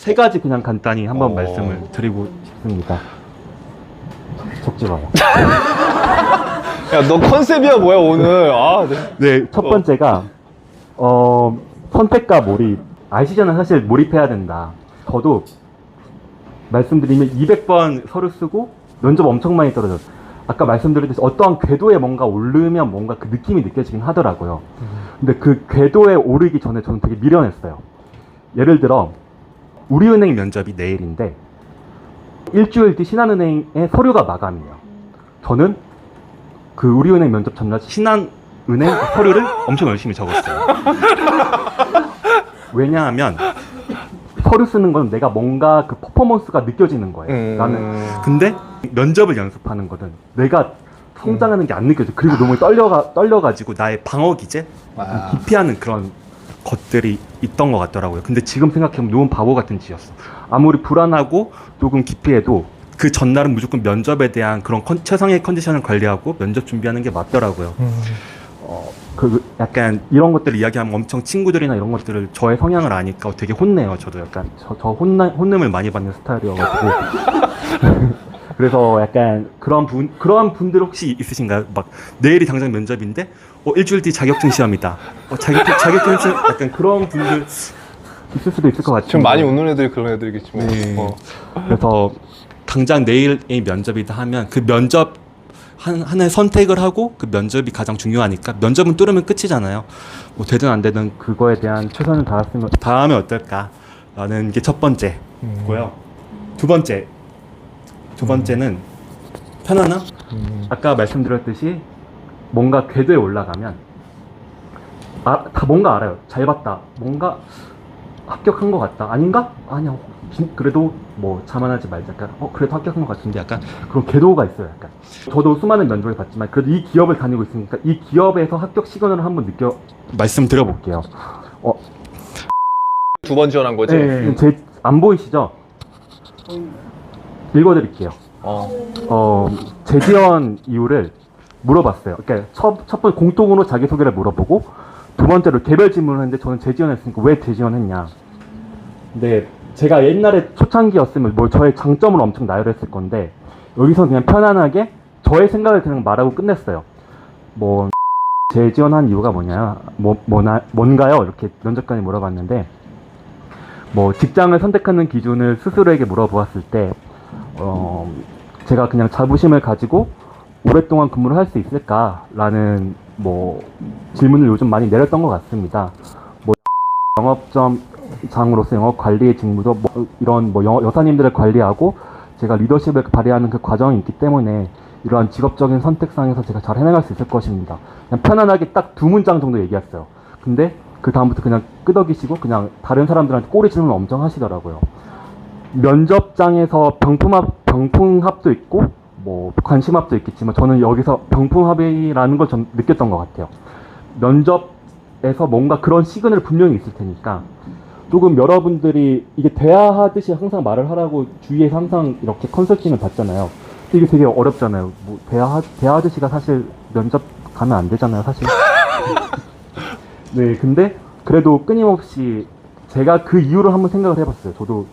세 가지 그냥 간단히 한번 어. 말씀을 드리고 싶습니다. 적지 마요. 야, 너 컨셉이야 뭐야 오늘? 아, 네. 네, 첫 번째가 어, 선택과 몰입. 아시잖아요, 사실 몰입해야 된다. 저도 말씀드리면 200번 서류 쓰고 면접 엄청 많이 떨어졌어요. 아까 말씀드렸듯이 어떠한 궤도에 뭔가 오르면 뭔가 그 느낌이 느껴지긴 하더라고요. 근데 그 궤도에 오르기 전에 저는 되게 미련했어요. 예를 들어 우리은행 면접이 내일인데 일주일 뒤 신한은행의 서류가 마감이에요. 저는 그 우리은행 면접 전날 신한은행 서류를 엄청 열심히 적었어요. 왜냐하면 서류 쓰는 건 내가 뭔가 그 퍼포먼스가 느껴지는 거예요. 음. 나는 근데 면접을 연습하는 거는 내가 성장하는 게 안 느껴져. 그리고 너무 떨려가 떨려가지고 나의 방어 기제 아. 기피하는 그런 것들이 있던 것 같더라고요. 근데 지금 생각해보면 너무 바보 같은 짓이었어. 아무리 불안하고 조금 기피해도 그 전날은 무조건 면접에 대한 그런 컨- 최상의 컨디션을 관리하고 면접 준비하는 게 맞더라고요. 어, 그 약간 이런 것들을 이야기하면 엄청 친구들이나 이런 것들을 저의 성향을 아니까 되게 혼내요. 저도 약간 저, 저 혼나, 혼냄을 많이 받는 스타일이어가지고. 그래서 약간 그런 분 그런 분들 혹시 있으신가요? 막 내일이 당장 면접인데 어 일주일 뒤 자격증 시험이다. 어 자격증 자격증 시험 약간 그런 분들 있을 수도 있을 것 같아요. 지금 많이 웃는 애들이 그런 애들이겠지 뭐. 네. 어. 그래서 당장 내일이 면접이다 하면 그 면접 한, 하나의 선택을 하고 그 면접이 가장 중요하니까 면접은 뚫으면 끝이잖아요. 뭐 되든 안 되든 그거에 대한 최선을 다했으면 다하면 어떨까라는 게 첫 번째고요. 두 번째 두 번째는 편안함. 음. 아까 말씀드렸듯이 뭔가 궤도에 올라가면 아, 다 뭔가 알아요. 잘 봤다. 뭔가 합격한 것 같다. 아닌가? 아니야. 진- 그래도 뭐 자만하지 말자. 약간 어 그래도 합격한 것 같은데 약간 그런 궤도가 있어요. 약간 저도 수많은 면접을 봤지만 그래도 이 기업을 다니고 있으니까 이 기업에서 합격 시그널을 한번 느껴 말씀드려볼게요. 어, 두 번 지원한 거지? 네, 제안 보이시죠? 읽어드릴게요. 어. 어, 재지원 이유를 물어봤어요. 그러니까 첫, 첫 번째 공통으로 자기소개를 물어보고 두 번째로 개별 질문을 했는데 저는 재지원했으니까 왜 재지원했냐. 근데 제가 옛날에 초창기였으면 뭐 저의 장점을 엄청 나열했을 건데 여기서 그냥 편안하게 저의 생각을 그냥 말하고 끝냈어요. 뭐 재지원한 이유가 뭐냐, 뭐 뭐나 뭔가요? 이렇게 면접관이 물어봤는데 뭐 직장을 선택하는 기준을 스스로에게 물어보았을 때 어, 제가 그냥 자부심을 가지고 오랫동안 근무를 할 수 있을까라는 뭐 질문을 요즘 많이 내렸던 것 같습니다. 뭐 영업점 장으로서 영업 관리의 직무도 뭐 이런 뭐 여, 여사님들을 관리하고 제가 리더십을 발휘하는 그 과정이 있기 때문에 이러한 직업적인 선택상에서 제가 잘 해나갈 수 있을 것입니다. 그냥 편안하게 딱 두 문장 정도 얘기했어요. 근데 그 다음부터 그냥 끄덕이시고 그냥 다른 사람들한테 꼬리 질문 엄청 하시더라고요. 면접장에서 병풍합, 병풍합도 있고, 뭐, 관심합도 있겠지만, 저는 여기서 병풍합이라는 걸 좀 느꼈던 것 같아요. 면접에서 뭔가 그런 시그널 분명히 있을 테니까, 조금 여러분들이 이게 대화하듯이 항상 말을 하라고 주위에서 항상 이렇게 컨설팅을 받잖아요. 이게 되게 어렵잖아요. 뭐, 대화, 대화하듯이가 사실 면접 가면 안 되잖아요, 사실. 네, 근데 그래도 끊임없이 제가 그 이유를 한번 생각을 해봤어요. 저도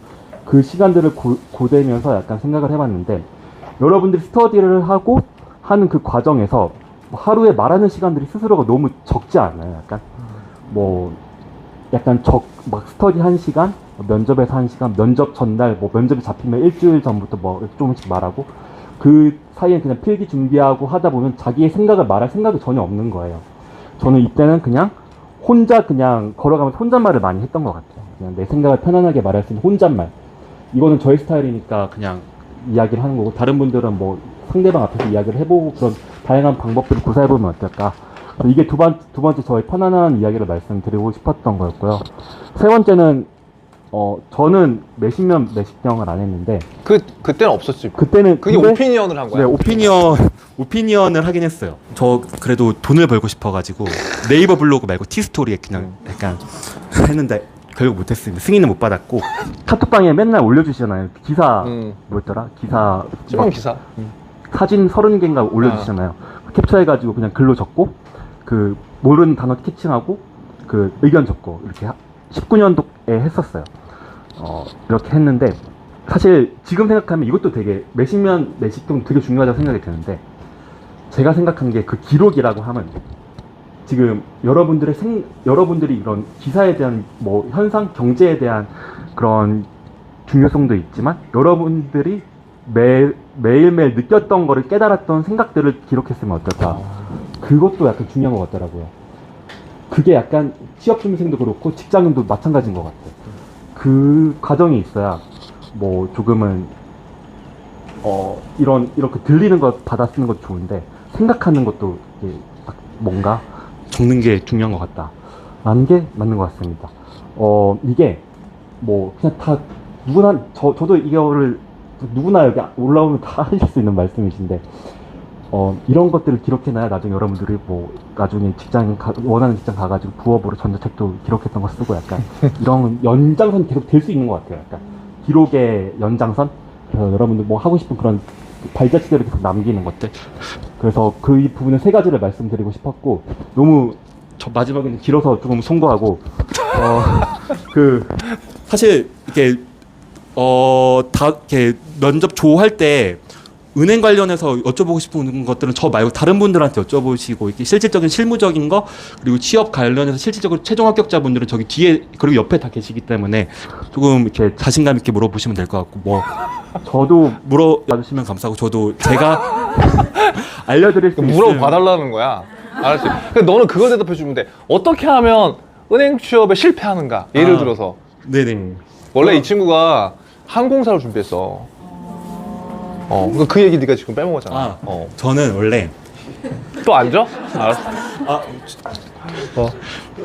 그 시간들을 고, 고대면서 약간 생각을 해봤는데 여러분들이 스터디를 하고 하는 그 과정에서 뭐 하루에 말하는 시간들이 스스로가 너무 적지 않나요? 약간 뭐 약간 적 막 스터디 한 시간, 면접에서 한 시간, 면접 전날 뭐 면접이 잡히면 일주일 전부터 뭐 조금씩 말하고 그 사이에 그냥 필기 준비하고 하다 보면 자기의 생각을 말할 생각이 전혀 없는 거예요. 저는 이때는 그냥 혼자 그냥 걸어가면서 혼잣말을 많이 했던 것 같아요. 그냥 내 생각을 편안하게 말할 수 있는 혼잣말. 이거는 저의 스타일이니까 그냥 이야기를 하는 거고 다른 분들은 뭐 상대방 앞에서 이야기를 해보고 그런 다양한 방법들을 구사해보면 어떨까. 이게 두, 번, 두 번째 저의 편안한 이야기를 말씀드리고 싶었던 거였고요. 세 번째는 어 저는 몇십 년 몇십 경을 안 했는데 그 그때는 없었지. 그때는 그게 근데- 오피니언을 한 거야. 네, 오피니언, 오피니언을 하긴 했어요. 저 그래도 돈을 벌고 싶어가지고 네이버 블로그 말고 티스토리에 그냥 약간 했는데 결국 못했습니다. 승인은 못 받았고 카톡방에 맨날 올려주시잖아요. 기사 음. 뭐였더라? 기사 막 기사. 사진 서른 개인가 올려주시잖아요. 캡처해가지고 그냥 글로 적고 그 모르는 단어 캐칭하고 그 의견 적고 이렇게 19년도에 했었어요. 어, 이렇게 했는데 사실 지금 생각하면 이것도 되게 몇십년 내식도 되게 중요하다고 생각이 드는데 제가 생각한 게 그 기록이라고 하면 지금 여러분들의 생 여러분들이 이런 기사에 대한 뭐 현상 경제에 대한 그런 중요성도 있지만 여러분들이 매 매일매일 느꼈던 거를 깨달았던 생각들을 기록했으면 어떨까 그것도 약간 중요한 것 같더라고요. 그게 약간 취업 준비생도 그렇고 직장인도 마찬가지인 것 같아요. 그 과정이 있어야 뭐 조금은 어 이런 이렇게 들리는 것 받아 쓰는 것도 좋은데 생각하는 것도 뭔가 적는 게 중요한 것 같다 라는 게 맞는 것 같습니다. 어 이게 뭐 그냥 다 누구나 저 저도 이거를 누구나 여기 올라오면 다 하실 수 있는 말씀이신데 어, 이런 것들을 기록해놔야 나중에 여러분들이 뭐 나중에 직장 가, 원하는 직장 가가지고 부업으로 전자책도 기록했던 거 쓰고 약간 이런 연장선 계속 될 수 있는 것 같아요. 약간 기록의 연장선. 그래서 여러분들 뭐 하고 싶은 그런 발자취대로 계속 남기는 것들. 그래서 그 이 부분은 세 가지를 말씀드리고 싶었고 너무 저 마지막에는 길어서 조금 송구하고 어그 사실 이렇게 어 다 이렇게 면접 조할 때 은행 관련해서 여쭤보고 싶은 것들은 저 말고 다른 분들한테 여쭤보시고 이렇게 실질적인 실무적인 거 그리고 취업 관련해서 실질적으로 최종 합격자분들은 저기 뒤에 그리고 옆에 다 계시기 때문에 조금 이렇게 자신감 있게 물어보시면 될 것 같고 뭐 저도 물어봐 주시면 감사하고 저도 제가 알려드릴 수 물어 있을 봐달라는 거야. 알았지? 근데 너는 그거 대답해 주면 돼. 어떻게 하면 은행 취업에 실패하는가? 예를 아. 들어서 네네 원래 이 친구가 항공사를 준비했어. 어, 그- 그 얘기 네가 지금 빼먹었잖아. 아. 어. 저는 원래 또 앉아? 알았어. 아,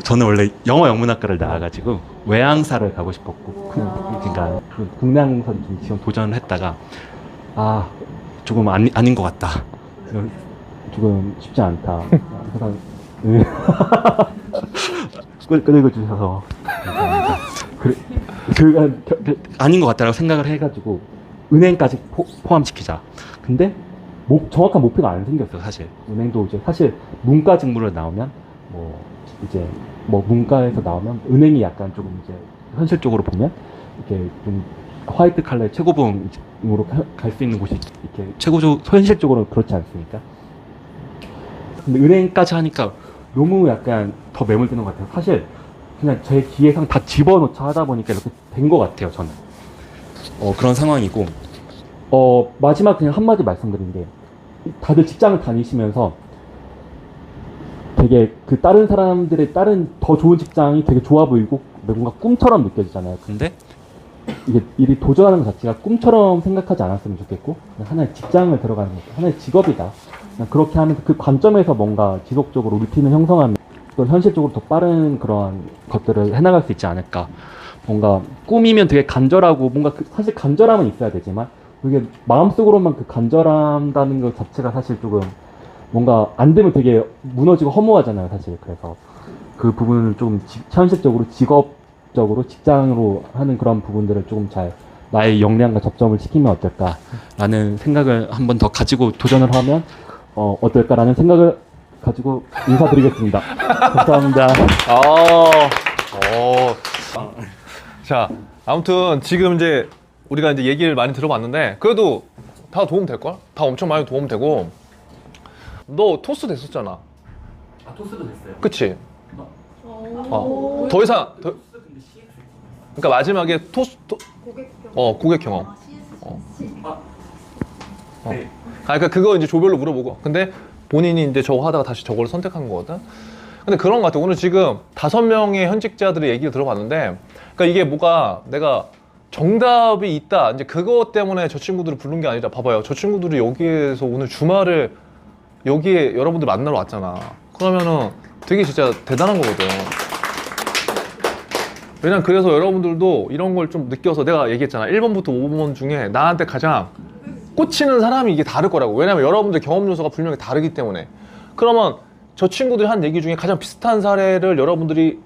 저는 원래 영어 영문학과를 나와가지고 외항사를 가고 싶었고 그, 그러니까 그 국내 항공사 좀 지원 도전을 했다가 아 조금 아니, 아닌 것 같다 조금 쉽지 않다 항상 네. 끌- 끌고 주셔서 감사합니다. 그래, 그, 그, 그, 아닌 것 같다라고 생각을 해가지고 은행까지 포, 포함시키자 근데 목, 정확한 목표가 안 생겼어요 사실 은행도 이제 사실 문과 직무로 나오면 뭐 이제 뭐 문과에서 나오면 은행이 약간 조금 이제 현실적으로 보면 이렇게 좀 화이트 칼라의 최고봉으로 갈 수 있는 곳이 이렇게 최고적 현실적으로 그렇지 않습니까? 근데 은행까지 하니까 너무 약간 더 매몰되는 것 같아요. 사실 그냥 제 기회상 다 집어넣자 하다 보니까 이렇게 된 것 같아요. 저는 어, 그런 상황이고 어, 마지막 그냥 한마디 말씀드린 게 다들 직장을 다니시면서 되게 그 다른 사람들의 다른 더 좋은 직장이 되게 좋아 보이고 뭔가 꿈처럼 느껴지잖아요. 근데 이게 일이 도전하는 것 자체가 꿈처럼 생각하지 않았으면 좋겠고 그냥 하나의 직장을 들어가는 것 하나의 직업이다. 그냥 그렇게 하면서 그 관점에서 뭔가 지속적으로 루틴을 형성하면 또 현실적으로 더 빠른 그런 것들을 해나갈 수 있지 않을까. 뭔가 꿈이면 되게 간절하고 뭔가 그- 사실 간절함은 있어야 되지만 그게 마음속으로만 그 간절한다는 것 자체가 사실 조금 뭔가 안 되면 되게 무너지고 허무하잖아요, 사실. 그래서 그 부분을 조금 지- 현실적으로 직업적으로 직장으로 하는 그런 부분들을 조금 잘 나의 역량과 접점을 시키면 어떨까라는 생각을 한 번 더 가지고 도전을 하면 어, 어떨까라는 생각을 가지고 인사드리겠습니다. 감사합니다. 아, 어. 자, 아무튼 지금 이제 우리가 이제 얘기를 많이 들어봤는데 그래도 다 도움 될 걸? 다 엄청 많이 도움 되고 너 토스 됐었잖아. 아, 토스도 됐어요. 그치? 어. 더 이상 더, 그러니까 마지막에 토스 토, 어 고객 경험. 네. 아, 그러니까 그거 이제 조별로 물어보고. 근데 본인이 이제 저거 하다가 다시 저거를 선택한 거거든. 근데 그런 것 같아. 오늘 지금 다섯 명의 현직자들의 얘기를 들어봤는데, 그러니까 이게 뭐가 내가 정답이 있다. 이제 그것 때문에 저 친구들을 부른 게 아니라 봐봐요. 저 친구들이 여기에서 오늘 주말을 여기에 여러분들 만나러 왔잖아. 그러면은 되게 진짜 대단한 거거든. 왜냐면 그래서 여러분들도 이런 걸 좀 느껴서 내가 얘기했잖아. 1번부터 5번 중에 나한테 가장 꽂히는 사람이 이게 다를 거라고. 왜냐면 여러분들 경험 요소가 분명히 다르기 때문에. 그러면 저 친구들이 한 얘기 중에 가장 비슷한 사례를 여러분들이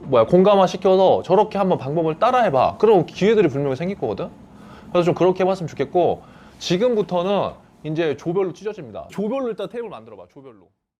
뭐야 공감화 시켜서 저렇게 한번 방법을 따라해봐. 그럼 기회들이 분명히 생길 거거든. 그래서 좀 그렇게 해봤으면 좋겠고 지금부터는 이제 조별로 찢어집니다. 조별로 일단 테이블 만들어봐. 조별로.